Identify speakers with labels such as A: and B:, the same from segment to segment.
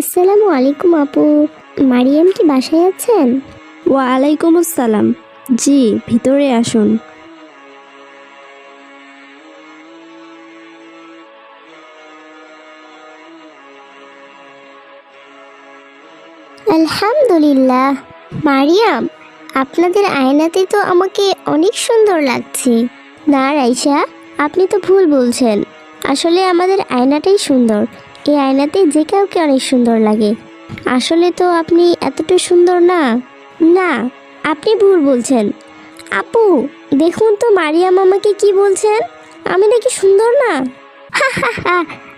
A: আসসালামু আলাইকুম আপু। মারিয়াম কি বাসায় আছেন?
B: ওয়ালাইকুম আসসালাম। জি ভিতরে আসুন।
A: আলহামদুলিল্লাহ। মারিয়াম আপনাদের আয়নাতে তো আমাকে অনেক সুন্দর লাগছে। না রাইসা আপনি তো ভুল বলছেন। আসলে আমাদের আয়নাটাই সুন্দর। এই আয়নাতে যে কাউকে অনেক সুন্দর লাগে। আসলে তো আপনি এতটা সুন্দর না। না, আপনি ভুল বলছেন। আপু, দেখুন তো মারিয়াম আমাকে কি বলছেন। আমি নাকি সুন্দর না?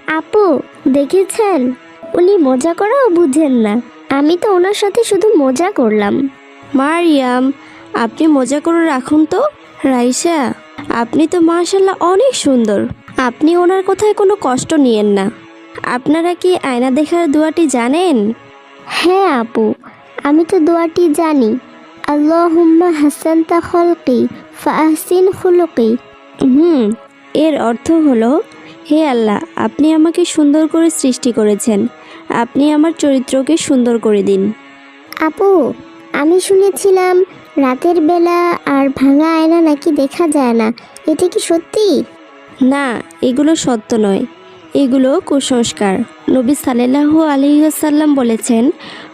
A: আপু, দেখেছেন? উনি মজা করাও বুঝেন না। আমি তো ওনার সাথে শুধু মজা করলাম।
B: মারিয়াম আপনি মজা করে রাখুন তো, রাইসা। আপনি তো মাশাল্লাহ অনেক সুন্দর। আপনি ওনার কথায় কোনো কষ্ট নিয়েন না। আপনারা কি আয়না দেখার দোয়াটি জানেন?
A: হ্যাঁ আপু। আমি তো দোয়াটি জানি। আল্লাহুম্মা হাসান তা খলকি ফাহসিন খুলকি।
B: হুম এর অর্থ হলো হে আল্লাহ আপনি আমাকে সুন্দর করে সৃষ্টি করেছেন। আপনি আমার চরিত্রকে সুন্দর করে দিন।
A: আপু আমি শুনেছিলাম রাতের বেলা আর ভাঙা আয়না নাকি দেখা যায় না। এটা কি সত্যি?
B: না এগুলো সত্য নয়। এগুলো কুসংস্কার। নবী সাল্লাহু আলহিহাসাল্লাম বলেছেন,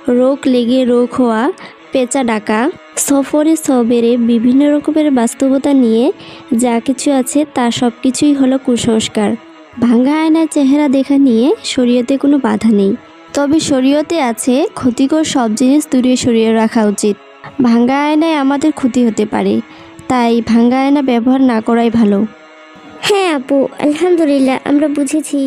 B: রোগ লেগে রোগ হওয়া, পেঁচা ডাকা, সফরে সবেরে বিভিন্ন রকমের বাস্তবতা নিয়ে যা কিছু আছে তা সব কিছুই হলো কুসংস্কার। ভাঙ্গা আয়নার চেহারা দেখা নিয়ে শরীয়তে কোনো বাধা নেই। তবে শরীয়তে আছে ক্ষতিকর সব জিনিস দূরে সরিয়ে রাখা উচিত। ভাঙ্গা আয়নায় আমাদের ক্ষতি হতে পারে, তাই ভাঙ্গা আয়না ব্যবহার না করাই ভালো।
A: হ্যাঁ আপু আলহামদুলিল্লাহ আমরা বুঝেছি।